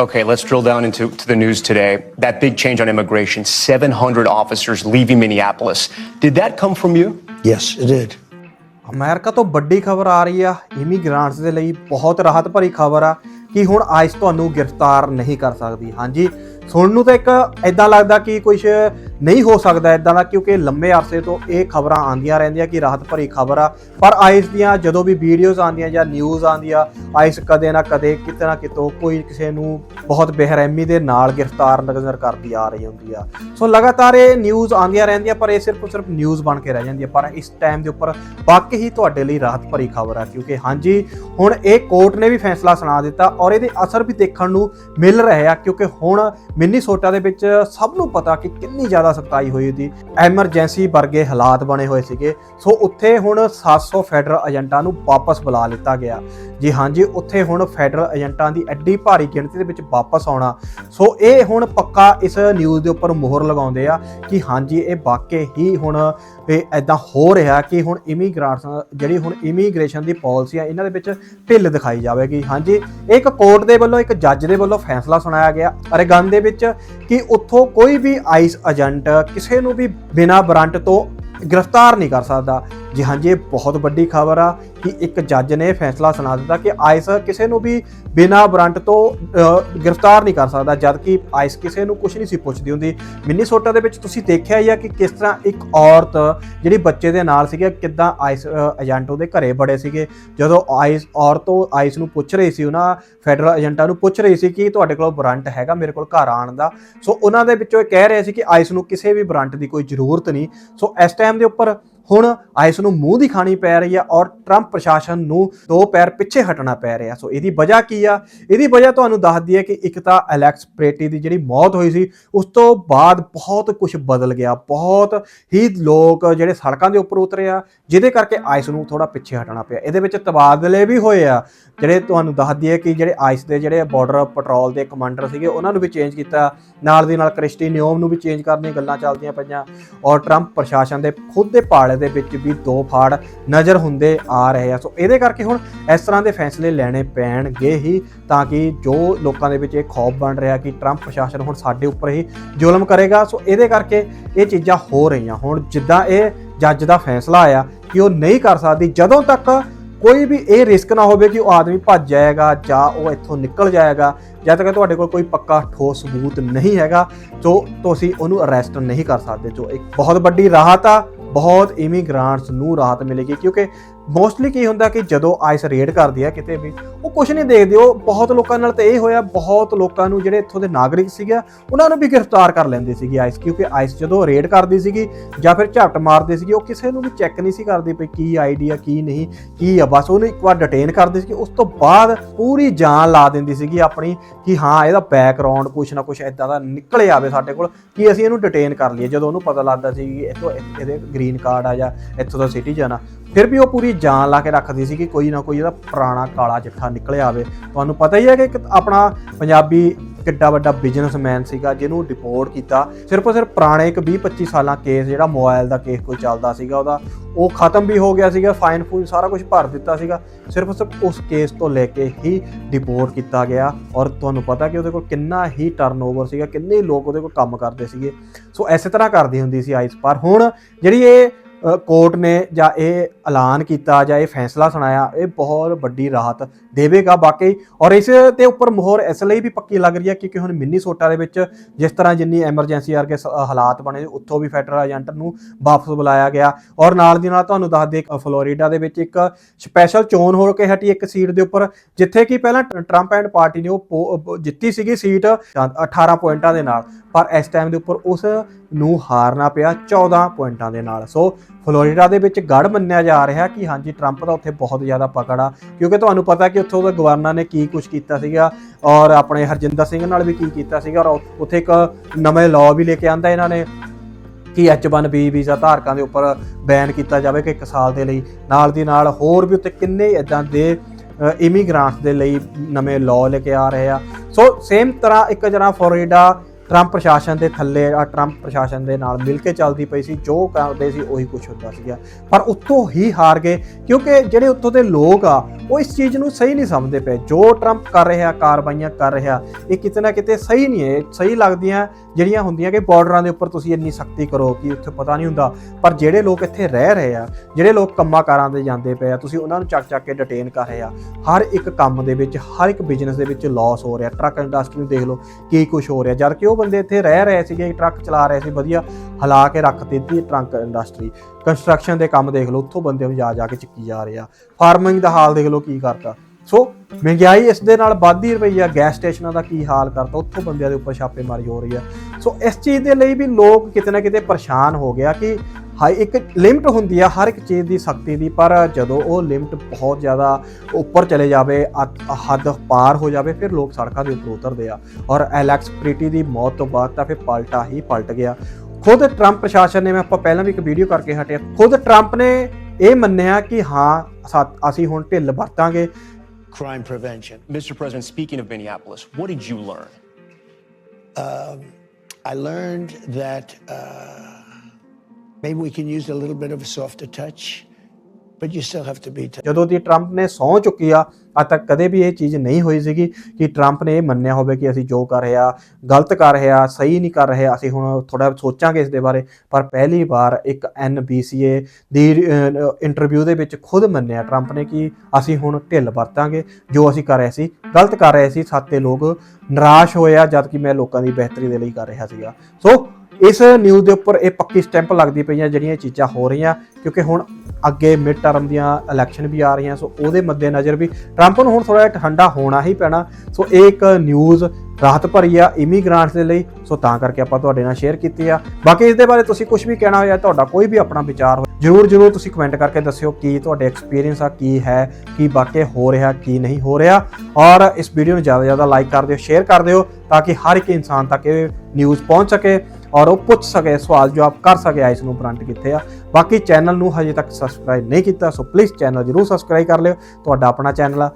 Okay, let's drill down into to the news today. That big change on immigration 700 officers leaving Minneapolis. Did that come from you? Yes, it did. America ਤੋਂ ਵੱਡੀ ਖਬਰ ਆ ਰਹੀ ਆ ਇਮੀਗ੍ਰਾਂਟਸ ਦੇ ਲਈ ਬਹੁਤ ਰਾਹਤ ਭਰੀ ਖਬਰ ਆ ਕਿ ਹੁਣ ਆਈਸ ਤੁਹਾਨੂੰ ਗ੍ਰਿਫਤਾਰ ਨਹੀਂ ਕਰ ਸਕਦੀ ਹਾਂਜੀ ਸੁਣਨ ਨੂੰ ਤਾਂ ਇੱਕ ਐਦਾਂ ਲੱਗਦਾ ਕਿ ਕੁਝ ਨਹੀਂ ਹੋ ਸਕਦਾ ਐਦਾਂ ਦਾ, ਕਿਉਂਕਿ ਲੰਮੇ ਅਰਸੇ ਤੋਂ ਇਹ ਖਬਰਾਂ ਆਉਂਦੀਆਂ ਰਹਿੰਦੀਆਂ ਕਿ ਰਾਹਤ ਭਰੀ ਖਬਰ ਆ। ਪਰ ਆਇਸ ਦੀਆਂ ਜਦੋਂ ਵੀ ਵੀਡੀਓਜ਼ ਆਉਂਦੀਆਂ ਜਾਂ ਨਿਊਜ਼ ਆਉਂਦੀਆਂ ਆਇਸ ਕਦੇ ਨਾ ਕਦੇ ਕਿਤੇ ਨਾ ਕਿਤੋਂ ਕੋਈ ਕਿਸੇ ਨੂੰ ਬਹੁਤ ਬੇਰਹਿਮੀ ਦੇ ਨਾਲ ਗ੍ਰਿਫਤਾਰ ਨਜ਼ਰ ਕਰਦੀ ਆ ਰਹੀ ਹੁੰਦੀ ਆ। ਸੋ ਲਗਾਤਾਰ ਇਹ ਨਿਊਜ਼ ਆਉਂਦੀਆਂ ਰਹਿੰਦੀਆਂ, ਪਰ ਇਹ ਸਿਰਫ ਸਿਰਫ ਨਿਊਜ਼ ਬਣ ਕੇ ਰਹਿ ਜਾਂਦੀ ਆ। ਪਰ ਇਸ ਟਾਈਮ ਦੇ ਉੱਪਰ ਵਾਕਈ ਹੀ ਤੁਹਾਡੇ ਲਈ ਰਾਹਤ ਭਰੀ ਖਬਰ ਆ, ਕਿਉਂਕਿ ਹਾਂਜੀ, ਹੁਣ ਇਹ ਕੋਰਟ ਨੇ ਵੀ ਫੈਸਲਾ ਸੁਣਾ ਦਿੱਤਾ ਔਰ ਇਹਦੇ ਅਸਰ ਵੀ ਦੇਖਣ ਨੂੰ ਮਿਲ ਰਹੇ ਆ, ਕਿਉਂਕਿ ਹੁਣ ਮਿਨੀਸੋਟਾ ਦੇ ਵਿੱਚ ਸਭ ਨੂੰ ਪਤਾ ਕਿ ਕਿੰਨੀ ਜ਼ਿਆਦਾ ਸਖਤਾਈ ਹੋਈ ਸੀ। ਐਮਰਜੈਂਸੀ ਵਰਗੇ ਹਾਲਾਤ ਬਣੇ ਹੋਏ ਸੀਗੇ। ਸੋ ਉੱਥੇ ਹੁਣ 700 ਫੈਡਰਲ ਏਜੰਟਾਂ ਨੂੰ ਵਾਪਸ ਬੁਲਾ ਲਿੱਤਾ ਗਿਆ। ਜੀ ਹਾਂਜੀ ਉੱਥੇ ਹੁਣ ਫੈਡਰਲ ਏਜੰਟਾਂ ਦੀ ਐਡੀ ਭਾਰੀ ਗਿਣਤੀ ਦੇ ਵਿੱਚ ਵਾਪਸ ਆਉਣਾ। ਸੋ ਇਹ ਹੁਣ ਪੱਕਾ ਇਸ ਨਿਊਜ਼ ਦੇ ਉੱਪਰ ਮੋਹਰ ਲਗਾਉਂਦੇ ਆ ਕਿ ਹਾਂਜੀ ਇਹ ਵਾਕਈ ਹੀ ਹੁਣ ਇਹ ਐਦਾਂ ਹੋ ਰਿਹਾ ਕਿ ਹੁਣ ਇਮੀਗ੍ਰਾਂਟਸ ਜਿਹੜੀ ਹੁਣ ਇਮੀਗ੍ਰੇਸ਼ਨ ਦੀ ਪਾਲਿਸੀ ਆ, ਇਹਨਾਂ ਦੇ ਵਿੱਚ ਢਿੱਲ ਦਿਖਾਈ ਜਾਵੇਗੀ ਹਾਂਜੀ ਇਹ ਇੱਕ ਕੋਰਟ ਦੇ ਵੱਲੋਂ, ਇੱਕ ਜੱਜ ਦੇ ਵੱਲੋਂ ਫੈਸਲਾ ਸੁਣਾਇਆ ਗਿਆ। ਅਰੇਗਨ ਦੇ ਵਿੱਚ ਕਿ ਉੱਥੋਂ ਕੋਈ ਵੀ ਆਈਸ ਏਜੰਟ ਕਿਸੇ ਨੂੰ ਵੀ ਬਿਨਾਂ ਵਾਰੰਟ ਤੋਂ ਗ੍ਰਿਫਤਾਰ ਨਹੀਂ ਕਰ ਸਕਦਾ। ਜੀ ਹਾਂਜੀ ਇਹ ਬਹੁਤ ਵੱਡੀ ਖਬਰ ਆ। ਕਿ ਇੱਕ ਜੱਜ ਨੇ ਫੈਸਲਾ ਸੁਣਾ ਦਿੱਤਾ ਕਿ ਆਈਸ ਕਿਸੇ ਨੂੰ ਵੀ ਬਿਨਾਂ ਵਾਰੰਟ ਤੋਂ ਗ੍ਰਿਫਤਾਰ ਨਹੀਂ ਕਰ ਸਕਦਾ ਜਦ ਕਿ ਆਈਸ ਕਿਸੇ ਨੂੰ ਕੁਝ ਨਹੀਂ ਸੀ ਪੁੱਛਦੀ ਹੁੰਦੀ। ਮਿਨੀਸੋਟਾ ਦੇ ਵਿੱਚ ਤੁਸੀਂ ਦੇਖਿਆ ਹੀ ਆ ਕਿ ਕਿਸ ਤਰ੍ਹਾਂ ਇੱਕ ਔਰਤ ਜਿਹੜੀ ਬੱਚੇ ਦੇ ਨਾਲ ਸੀਗੀ, ਕਿੱਦਾਂ ਆਈਸ ਏਜੰਟ ਉਹਦੇ ਘਰੇ ਬੜੇ ਸੀਗੇ। ਜਦੋਂ ਆਈਸ, ਔਰਤ ਉਹ ਆਈਸ ਨੂੰ ਪੁੱਛ ਰਹੀ ਸੀ, ਉਹਨਾਂ ਫੈਡਰਲ ਏਜੰਟਾਂ ਨੂੰ ਪੁੱਛ ਰਹੀ ਸੀ ਕਿ ਤੁਹਾਡੇ ਕੋਲ ਵਾਰੰਟ ਹੈਗਾ, ਮੇਰੇ ਕੋਲ ਘਰ ਆਉਣ ਦਾ। ਸੋ ਉਹਨਾਂ ਦੇ ਵਿੱਚੋਂ ਇਹ ਕਹਿ ਰਹੇ ਸੀ ਕਿ ਆਈਸ ਨੂੰ ਕਿਸੇ ਵੀ ਵਾਰੰਟ ਦੀ ਕੋਈ ਜ਼ਰੂਰਤ ਨਹੀਂ। ਸੋ ਇਸ ਟਾਈਮ ਦੇ ਉੱਪਰ ਹੁਣ ਆਈਸ ਨੂੰ ਮੂੰਹ ਦੀ ਖਾਣੀ ਪੈ ਰਹੀ ਆ ਔਰ ਟਰੰਪ ਪ੍ਰਸ਼ਾਸਨ ਨੂੰ ਦੋ ਪੈਰ ਪਿੱਛੇ ਹਟਣਾ ਪੈ ਰਿਹਾ। ਸੋ ਇਹਦੀ ਵਜ੍ਹਾ ਕੀ ਆ? ਇਹਦੀ ਵਜ੍ਹਾ ਤੁਹਾਨੂੰ ਦੱਸਦੀ ਹੈ ਕਿ ਇੱਕ ਤਾਂ ਅਲੈਕਸ ਪ੍ਰੇਟੀ ਦੀ ਜਿਹੜੀ ਮੌਤ ਹੋਈ ਸੀ, ਉਸ ਤੋਂ ਬਾਅਦ ਬਹੁਤ ਕੁਝ ਬਦਲ ਗਿਆ। ਬਹੁਤ ਹੀ ਲੋਕ ਜਿਹੜੇ ਸੜਕਾਂ ਦੇ ਉੱਪਰ ਉਤਰੇ ਆ, ਜਿਹਦੇ ਕਰਕੇ ਆਈਸ ਨੂੰ ਥੋੜਾ ਪਿੱਛੇ ਹਟਣਾ ਪਿਆ। ਇਹਦੇ ਵਿੱਚ ਤਬਾਦਲੇ ਵੀ ਹੋਏ ਆ। ਜਿਹੜੇ ਤੁਹਾਨੂੰ ਦੱਸਦੀ ਹੈ ਕਿ ਜਿਹੜੇ ਆਈਸ ਦੇ ਜਿਹੜੇ ਬਾਰਡਰ ਪੈਟਰੋਲ ਦੇ ਕਮਾਂਡਰ ਸੀਗੇ, ਉਹਨਾਂ ਨੂੰ ਵੀ ਚੇਂਜ ਕੀਤਾ। ਨਾਲ ਦੀ ਨਾਲ ਕ੍ਰਿਸਟੀ ਨਿਓਮ ਨੂੰ ਵੀ ਚੇਂਜ ਕਰਨ ਦੀਆਂ ਗੱਲਾਂ ਚੱਲਦੀਆਂ ਪਈਆਂ। ਔਰ ਟਰੰਪ ਪ੍ਰਸ਼ਾਸਨ ਦੇ ਖੁਦ ਦੇ ਪਾਲੇ ਦੇ ਵਿੱਚ ਵੀ ਦੋ ਫਾੜ ਨਜ਼ਰ ਹੁੰਦੇ ਆ ਰਹੇ ਆ। ਸੋ ਇਹਦੇ ਕਰਕੇ ਹੁਣ ਇਸ ਤਰ੍ਹਾਂ ਦੇ ਫੈਸਲੇ ਲੈਣੇ ਪੈਣਗੇ ਹੀ ਤਾਂ ਕਿ ਜੋ ਲੋਕਾਂ ਦੇ ਵਿੱਚ ਇਹ ਖੌਫ ਬਣ ਰਿਹਾ ਕਿ ਟਰੰਪ ਪ੍ਰਸ਼ਾਸਨ ਹੁਣ ਸਾਡੇ ਉੱਪਰ ਹੀ ਜ਼ੁਲਮ ਕਰੇਗਾ। ਸੋ ਇਹਦੇ ਕਰਕੇ ਇਹ ਚੀਜ਼ਾਂ ਹੋ ਰਹੀਆਂ। ਹੁਣ ਜਿੱਦਾਂ ਇਹ ਜੱਜ ਦਾ ਫੈਸਲਾ ਆਇਆ ਕਿ ਉਹ ਨਹੀਂ ਕਰ ਸਕਦੀ, ਜਦੋਂ ਤੱਕ ਕੋਈ ਵੀ ਇਹ ਰਿਸਕ ਨਾ ਹੋਵੇ ਕਿ ਉਹ ਆਦਮੀ ਭੱਜ ਜਾਏਗਾ ਜਾਂ ਉਹ ਇੱਥੋਂ ਨਿਕਲ ਜਾਏਗਾ, ਜਦ ਤੱਕ ਤੁਹਾਡੇ ਕੋਲ ਕੋਈ ਪੱਕਾ ਠੋਸ ਸਬੂਤ ਨਹੀਂ ਹੈਗਾ ਸੋ ਤੁਸੀਂ ਉਹਨੂੰ ਅਰੈਸਟ ਨਹੀਂ ਕਰ ਸਕਦੇ। ਜੋ ਇੱਕ ਬਹੁਤ ਵੱਡੀ ਰਾਹਤ ਆ ਬਹੁਤ ਇਮੀਗ੍ਰਾਂਟਸ ਨੂੰ ਰਾਹਤ ਮਿਲੇਗੀ ਕਿਉਂਕਿ ਮੋਸਟਲੀ ਕੀ ਹੁੰਦਾ ਕਿ ਜਦੋਂ ਆਈਸ ਰੇਡ ਕਰਦੀ ਆ ਕਿਤੇ ਵੀ, ਉਹ ਕੁਝ ਨਹੀਂ ਦੇਖਦੇ, ਉਹ ਬਹੁਤ ਲੋਕਾਂ ਨਾਲ ਤਾਂ ਇਹ ਹੋਇਆ, ਬਹੁਤ ਲੋਕਾਂ ਨੂੰ ਜਿਹੜੇ ਇੱਥੋਂ ਦੇ ਨਾਗਰਿਕ ਸੀਗੇ, ਉਹਨਾਂ ਨੂੰ ਵੀ ਗ੍ਰਿਫਤਾਰ ਕਰ ਲੈਂਦੇ ਸੀਗੇ ਆਈਸ ਕਿਉਂਕਿ ਆਈਸ ਜਦੋਂ ਰੇਡ ਕਰਦੀ ਸੀਗੀ ਜਾਂ ਫਿਰ ਝਪਟ ਮਾਰਦੇ ਸੀਗੇ, ਉਹ ਕਿਸੇ ਨੂੰ ਵੀ ਚੈੱਕ ਨਹੀਂ ਸੀ ਕਰਦੀ ਪਈ ਕੀ ਆਈਡੀਆ ਕੀ ਨਹੀਂ, ਕੀ ਆ, ਬਸ ਉਹਨੂੰ ਇੱਕ ਵਾਰ ਡਿਟੇਨ ਕਰਦੇ ਸੀ ਉਸ ਤੋਂ ਬਾਅਦ ਪੂਰੀ ਜਾਨ ਲਾ ਦਿੰਦੀ ਸੀਗੀ ਆਪਣੀ ਕਿ ਹਾਂ, ਇਹਦਾ ਬੈਕਗ੍ਰਾਉਂਡ ਕੁਛ ਨਾ ਕੁਛ ਇਦਾਂ ਦਾ ਨਿਕਲ ਆਵੇ ਸਾਡੇ ਕੋਲ, ਕਿ ਅਸੀਂ ਇਹਨੂੰ ਡਿਟੇਨ ਕਰ ਲਈਏ। ਜਦੋਂ ਉਹਨੂੰ ਪਤਾ ਲੱਗਦਾ ਸੀ ਕਿ ਇੱਥੋਂ ਇਹਦੇ ਗ੍ਰੀਨ ਕਾਰਡ ਆ ਜਾਂ ਇੱਥੋਂ ਦਾ ਸਿਟੀਜ਼ਨ ਆ, ਫਿਰ ਵੀ ਉਹ ਪੂਰੀ ਜਾਨ ਲਾ ਕੇ ਰੱਖਦੀ ਸੀ ਕਿ ਕੋਈ ਨਾ ਕੋਈ ਇਹਦਾ ਪੁਰਾਣਾ ਕਾਲਾ ਚਿੱਠਾ ਨਿਕਲਿਆ ਆਵੇ। ਤੁਹਾਨੂੰ ਪਤਾ ਹੀ ਹੈ ਕਿ ਇੱਕ ਆਪਣਾ ਪੰਜਾਬੀ ਕਿੱਡਾ ਵੱਡਾ ਬਿਜ਼ਨਸਮੈਨ ਸੀਗਾ, ਜਿਹਨੂੰ ਡਿਪੋਰਟ ਕੀਤਾ। ਸਿਰਫ ਸਿਰਫ ਪੁਰਾਣੇ ਇੱਕ 20 25 ਸਾਲਾਂ ਕੇਸ ਜਿਹੜਾ ਮੋਬਾਈਲ ਦਾ ਕੇਸ ਕੋਈ ਚੱਲਦਾ ਸੀਗਾ, ਉਹਦਾ ਉਹ ਖਤਮ ਵੀ ਹੋ ਗਿਆ ਸੀਗਾ ਫਾਈਨ ਫੂਨ ਸਾਰਾ ਕੁਝ ਭਰ ਦਿੱਤਾ ਸੀਗਾ। ਸਿਰਫ ਸਿਰਫ ਉਸ ਕੇਸ ਤੋਂ ਲੈ ਕੇ ਹੀ ਡਿਪੋਰਟ ਕੀਤਾ ਗਿਆ ਔਰ ਤੁਹਾਨੂੰ ਪਤਾ ਕਿ ਉਹਦੇ ਕੋਲ ਕਿੰਨਾ ਹੀ ਟਰਨਓਵਰ ਸੀਗਾ, ਕਿੰਨੇ ਲੋਕ ਉਹਦੇ ਕੋਲ ਕੰਮ ਕਰਦੇ ਸੀਗੇ। ਸੋ ਐਸੇ ਤਰ੍ਹਾਂ ਕਰਦੀ ਹੁੰਦੀ ਸੀ ਆਈਸ ਪਰ ਹੁਣ ਜਿਹੜੀ ਇਹ ਕੋਰਟ ਨੇ ਜਾਂ ਇਹ ਐਲਾਨ ਕੀਤਾ ਜਾਂ ਇਹ ਫੈਸਲਾ ਸੁਣਾਇਆ, ਇਹ ਬਹੁਤ ਵੱਡੀ ਰਾਹਤ ਦੇਵੇਗਾ ਵਾਕਈ। ਔਰ ਇਸ ਤੇ ਉੱਪਰ ਮੋਹਰ ਇਸ ਲਈ ਵੀ ਪੱਕੀ ਲੱਗ ਰਹੀ ਹੈ ਕਿਉਂਕਿ ਹੁਣ ਮਿਨੀਸੋਟਾ ਦੇ ਵਿੱਚ ਜਿਸ ਤਰ੍ਹਾਂ ਜਿੰਨੀ ਐਮਰਜੈਂਸੀ ਵਰਗੇ ਸ- ਹਾਲਾਤ ਬਣੇ, ਉੱਥੋਂ ਵੀ ਫੈਡਰਲ ਏਜੰਟ ਨੂੰ ਵਾਪਸ ਬੁਲਾਇਆ ਗਿਆ। ਔਰ ਨਾਲ ਦੀ ਨਾਲ ਤੁਹਾਨੂੰ ਦੱਸ ਦੇ ਫਲੋਰੀਡਾ ਦੇ ਵਿੱਚ ਇੱਕ ਸਪੈਸ਼ਲ ਚੋਣ ਹੋ ਕੇ ਹਟੀ ਇੱਕ ਸੀਟ ਦੇ ਉੱਪਰ, ਜਿੱਥੇ ਕਿ ਪਹਿਲਾਂ ਟਰੰਪ ਐਂਡ ਪਾਰਟੀ ਨੇ ਉਹ ਪੋ- ਜਿੱਤੀ ਸੀਗੀ ਸੀਟ 18 ਪੁਆਇੰਟਾਂ ਦੇ ਨਾਲ, ਪਰ ਇਸ ਟਾਈਮ ਦੇ ਉੱਪਰ ਉਸ ਨੂੰ ਹਾਰਨਾ ਪਿਆ 14 ਪੁਆਇੰਟਾਂ ਦੇ ਨਾਲ। ਸੋ ਫਲੋਰੀਡਾ ਦੇ ਵਿੱਚ ਗੜ ਮੰਨਿਆ ਜਾ ਰਿਹਾ ਕਿ ਹਾਂਜੀ ਟਰੰਪ ਦਾ ਉੱਥੇ ਬਹੁਤ ਜ਼ਿਆਦਾ ਪਕੜ ਆ। ਕਿਉਂਕਿ ਤੁਹਾਨੂੰ ਪਤਾ ਕਿ ਉੱਥੋਂ ਦੇ ਗਵਰਨਰ ਨੇ ਕੀ ਕੁਝ ਕੀਤਾ ਸੀਗਾ ਔਰ ਆਪਣੇ ਹਰਜਿੰਦਰ ਸਿੰਘ ਨਾਲ ਵੀ ਕੀ ਕੀਤਾ ਸੀਗਾ ਔਰ ਉੱਥੇ ਇੱਕ ਨਵੇਂ ਲਾਅ ਵੀ ਲੈ ਕੇ ਆਂਦਾ ਇਹਨਾਂ ਨੇ ਕਿ H1B ਵੀਜ਼ਾ ਧਾਰਕਾਂ ਦੇ ਉੱਪਰ ਬੈਨ ਕੀਤਾ ਜਾਵੇ ਕਿ 1 ਸਾਲ ਦੇ ਲਈ। ਨਾਲ ਦੀ ਨਾਲ ਹੋਰ ਵੀ ਉੱਥੇ ਕਿੰਨੇ ਇਦਾਂ ਦੇ ਇਮੀਗ੍ਰਾਂਟਸ ਦੇ ਲਈ ਨਵੇਂ ਲਾਅ ਲੈ ਕੇ ਆ ਰਹੇ ਆ। ਸੋ ਸੇਮ ਤਰ੍ਹਾਂ ਇੱਕ ਜਣਾ ਫਲੋਰੀਡਾ ਟਰੰਪ ਪ੍ਰਸ਼ਾਸਨ ਦੇ ਥੱਲੇ ਆ, ਟਰੰਪ ਪ੍ਰਸ਼ਾਸਨ ਦੇ ਨਾਲ ਮਿਲ ਕੇ ਚੱਲਦੀ ਪਈ ਸੀ, ਜੋ ਕਰਦੇ ਸੀ ਉਹੀ ਕੁਝ ਹੁੰਦਾ ਸੀਗਾ। ਪਰ ਉੱਤੋਂ ਹੀ ਹਾਰ ਗਏ, ਕਿਉਂਕਿ ਜਿਹੜੇ ਉੱਤੋਂ ਦੇ ਲੋਕ ਆ, ਉਹ ਇਸ ਚੀਜ਼ ਨੂੰ ਸਹੀ ਨਹੀਂ ਸਮਝਦੇ ਪਏ। ਜੋ ਟਰੰਪ ਕਰ ਰਿਹਾ, ਕਾਰਵਾਈਆਂ ਕਰ ਰਿਹਾ, ਇਹ ਕਿਤੇ ਨਾ ਕਿਤੇ ਸਹੀ ਨਹੀਂ ਹੈ। ਸਹੀ ਲੱਗਦੀਆਂ ਜਿਹੜੀਆਂ ਹੁੰਦੀਆਂ ਕਿ ਬਾਰਡਰਾਂ ਦੇ ਉੱਪਰ ਤੁਸੀਂ ਇੰਨੀ ਸਖਤੀ ਕਰੋ ਕਿ ਉੱਥੇ ਪਤਾ ਨਹੀਂ ਹੁੰਦਾ। ਪਰ ਜਿਹੜੇ ਲੋਕ ਇੱਥੇ ਰਹਿ ਰਹੇ ਆ, ਜਿਹੜੇ ਲੋਕ ਕੰਮਾਂ ਕਾਰਾਂ ਦੇ ਜਾਂਦੇ ਪਏ ਆ, ਤੁਸੀਂ ਉਹਨਾਂ ਨੂੰ ਚੱਕ ਚੱਕ ਕੇ ਡਿਟੇਨ ਕਰ ਰਹੇ ਆ, ਹਰ ਇੱਕ ਕੰਮ ਦੇ ਵਿੱਚ, ਹਰ ਇੱਕ ਬਿਜ਼ਨਸ ਦੇ ਵਿੱਚ ਲਾਸ ਹੋ ਰਿਹਾ। ਟਰੱਕ ਇੰਡਸਟਰੀ ਨੂੰ ਦੇਖ ਲਓ, ਕੀ ਕੁਝ ਹੋ ਰਿਹਾ। ਜਦ ਕਿ ਉਹ ਬੰਦੇ ਇੱਥੇ ਰਹਿ ਰਹੇ ਸੀਗੇ ਟਰੱਕ ਚਲਾ ਰਹੇ ਸੀ, ਵਧੀਆ ਹਲਾ ਕੇ ਰੱਖ ਦਿੱਤੀ ਟਰੱਕ ਇੰਡਸਟਰੀ ਕੰਸਟਰਕਸ਼ਨ ਦੇ ਕੰਮ ਦੇਖ ਲਓ, ਉੱਥੋਂ ਬੰਦੇ ਨੂੰ ਜਾ ਜਾ ਕੇ ਚੱਕੀ ਜਾ ਰਹੇ ਆ। ਫਾਰਮਿੰਗ ਦਾ ਹਾਲ ਦੇਖ ਲਓ ਕੀ ਕਰਤਾ। ਸੋ ਮਹਿੰਗਾਈ ਇਸ ਦੇ ਨਾਲ ਵੱਧਦੀ ਰਹੀ ਆ ਗੈਸ ਸਟੇਸ਼ਨਾਂ ਦਾ ਕੀ ਹਾਲ ਕਰਤਾ, ਉੱਥੋਂ ਬੰਦਿਆਂ ਦੇ ਉੱਪਰ ਛਾਪੇਮਾਰੀ ਹੋ ਰਹੀ ਆ। ਸੋ ਇਸ ਚੀਜ਼ ਦੇ ਲਈ ਵੀ ਲੋਕ ਕਿਤੇ ਨਾ ਕਿਤੇ ਪਰੇਸ਼ਾਨ ਹੋ ਗਿਆ ਕਿ ਹਾਈ ਇੱਕ ਲਿਮਟ ਹੁੰਦੀ ਆ ਹਰ ਇੱਕ ਚੀਜ਼ ਦੀ ਸਖਤੀ ਦੀ ਪਰ ਜਦੋਂ ਉਹ ਲਿਮਟ ਬਹੁਤ ਜ਼ਿਆਦਾ ਉੱਪਰ ਚਲੇ ਜਾਵੇ ਹੱਦ ਪਾਰ ਹੋ ਜਾਵੇ ਫਿਰ ਲੋਕ ਸੜਕਾਂ ਦੇ ਉੱਪਰ ਉਤਰਦੇ ਆ ਔਰ ਐਲੈਕਸ ਪ੍ਰੀਟੀ ਦੀ ਮੌਤ ਤੋਂ ਬਾਅਦ ਤਾਂ ਫਿਰ ਪਲਟਾ ਹੀ ਪਲਟ ਗਿਆ ਖੁਦ ਟਰੰਪ ਪ੍ਰਸ਼ਾਸਨ ਨੇ ਮੈਂ ਆਪਾਂ ਪਹਿਲਾਂ ਵੀ ਇੱਕ ਵੀਡੀਓ ਕਰਕੇ ਹਟਿਆ ਖੁਦ ਟਰੰਪ ਨੇ ਇਹ ਮੰਨਿਆ ਕਿ ਹਾਂ ਅਸੀਂ ਹੁਣ ਢਿੱਲ ਵਰਤਾਂਗੇ crime prevention. Mr. President, speaking of Minneapolis, what did you learn? I learned that uh, maybe we can use a little bit of a softer touch, but you still have to be tough. ਜਦੋਂ ਦੀ Trump ਨੇ ਸਹੁੰ ਚੁੱਕੀ ਆ ਅੱਜ ਤੱਕ ਕਦੇ ਵੀ ਇਹ ਚੀਜ਼ ਨਹੀਂ ਹੋਈ ਸੀਗੀ ਕਿ ਟਰੰਪ ਨੇ ਇਹ ਮੰਨਿਆ ਹੋਵੇ ਕਿ ਅਸੀਂ ਜੋ ਕਰ ਰਿਹਾ ਗਲਤ ਕਰ ਰਿਹਾ ਸਹੀ ਨਹੀਂ ਕਰ ਰਿਹਾ ਅਸੀਂ ਹੁਣ ਥੋੜਾ ਸੋਚਾਂਗੇ ਇਸ ਦੇ ਬਾਰੇ ਪਰ ਪਹਿਲੀ ਵਾਰ ਇੱਕ NBCA ਦੀ ਇੰਟਰਵਿਊ ਦੇ ਵਿੱਚ ਖੁਦ ਮੰਨਿਆ ਟਰੰਪ ਨੇ ਕਿ ਅਸੀਂ ਹੁਣ ਢਿੱਲ ਵਰਤਾਂਗੇ ਜੋ ਅਸੀਂ ਕਰ ਰਹੇ ਸੀ ਗਲਤ ਕਰ ਰਹੇ ਸੀ ਸਾਤੇ ਲੋਕ ਨਿਰਾਸ਼ ਹੋਏ ਆ ਜਦ ਕਿ ਮੈਂ ਲੋਕਾਂ ਦੀ ਬਿਹਤਰੀ ਦੇ ਲਈ ਕਰ ਰਿਹਾ ਸੀਗਾ ਸੋ ਇਸ ਨਿਊਜ਼ ਦੇ ਉੱਪਰ ਇਹ ਪੱਕੀ ਸਟੈਂਪ ਲੱਗਦੀ ਪਈਆਂ ਜਿਹੜੀਆਂ ਇਹ ਚੀਜ਼ਾਂ ਹੋ ਰਹੀਆਂ, ਕਿਉਂਕਿ ਹੁਣ ਅੱਗੇ ਮਿਡ ਟਰਮ ਦੀਆਂ ਇਲੈਕਸ਼ਨ ਵੀ ਆ ਰਹੀਆਂ, ਸੋ ਉਹਦੇ ਮੱਦੇ ਨਜ਼ਰ ਵੀ ਟਰੰਪ ਨੂੰ ਹੁਣ ਥੋੜਾ ਜਿਹਾ ਠੰਡਾ ਹੋਣਾ ਹੀ ਪੈਣਾ। ਸੋ ਇਹ ਇੱਕ ਨਿਊਜ਼ ਰਾਹਤ ਭਰੀ ਆ ਇਮੀਗ੍ਰਾਂਟਸ ਦੇ ਲਈ, ਸੋ ਤਾਂ ਕਰਕੇ ਆਪਾਂ ਤੁਹਾਡੇ ਨਾਲ ਸ਼ੇਅਰ ਕੀਤੀ ਆ। ਬਾਕੀ ਇਸ ਦੇ ਬਾਰੇ ਤੁਸੀਂ ਕੁਝ ਵੀ ਕਹਿਣਾ ਹੋਇਆ, ਤੁਹਾਡਾ ਕੋਈ ਵੀ ਆਪਣਾ ਵਿਚਾਰ ਹੋ ਜਰੂਰ ਜਰੂਰ ਤੁਸੀਂ ਕਮੈਂਟ ਕਰਕੇ ਦੱਸਿਓ ਕੀ ਤੁਹਾਡੇ ਐਕਸਪੀਰੀਅੰਸ ਆ, ਕੀ ਹੈ, ਕੀ ਵਾਕਿਆ ਹੋ ਰਿਹਾ, ਕੀ ਨਹੀਂ ਹੋ ਰਿਹਾ। ਔਰ ਇਸ ਵੀਡੀਓ ਨੂੰ ਜ਼ਿਆਦਾ ਜ਼ਿਆਦਾ ਲਾਈਕ ਕਰ ਦਿਓ ਸ਼ੇਅਰ ਕਰ ਦਿਓ, ਤਾਂ ਕਿ ਹਰ ਇੱਕ ਇਨਸਾਨ ਤੱਕ ਇਹ ਨਿਊਜ਼ ਪਹੁੰਚ ਸਕੇ। ਔਰ ਉਹ ਪੁੱਛ ਸਕੇ, ਸਵਾਲ ਜਵਾਬ ਕਰ ਸਕੇ ਇਸ ਨੂੰ ਬ੍ਰਾਂਡ ਕਿੱਥੇ ਆ। ਬਾਕੀ ਚੈਨਲ ਨੂੰ ਹਜੇ ਤੱਕ ਸਬਸਕ੍ਰਾਈਬ ਨਹੀਂ ਕੀਤਾ, ਸੋ ਪਲੀਜ਼ ਚੈਨਲ ਜਰੂਰ ਸਬਸਕ੍ਰਾਈਬ ਕਰ ਲਿਓ। ਤੁਹਾਡਾ ਆਪਣਾ ਚੈਨਲ ਆ।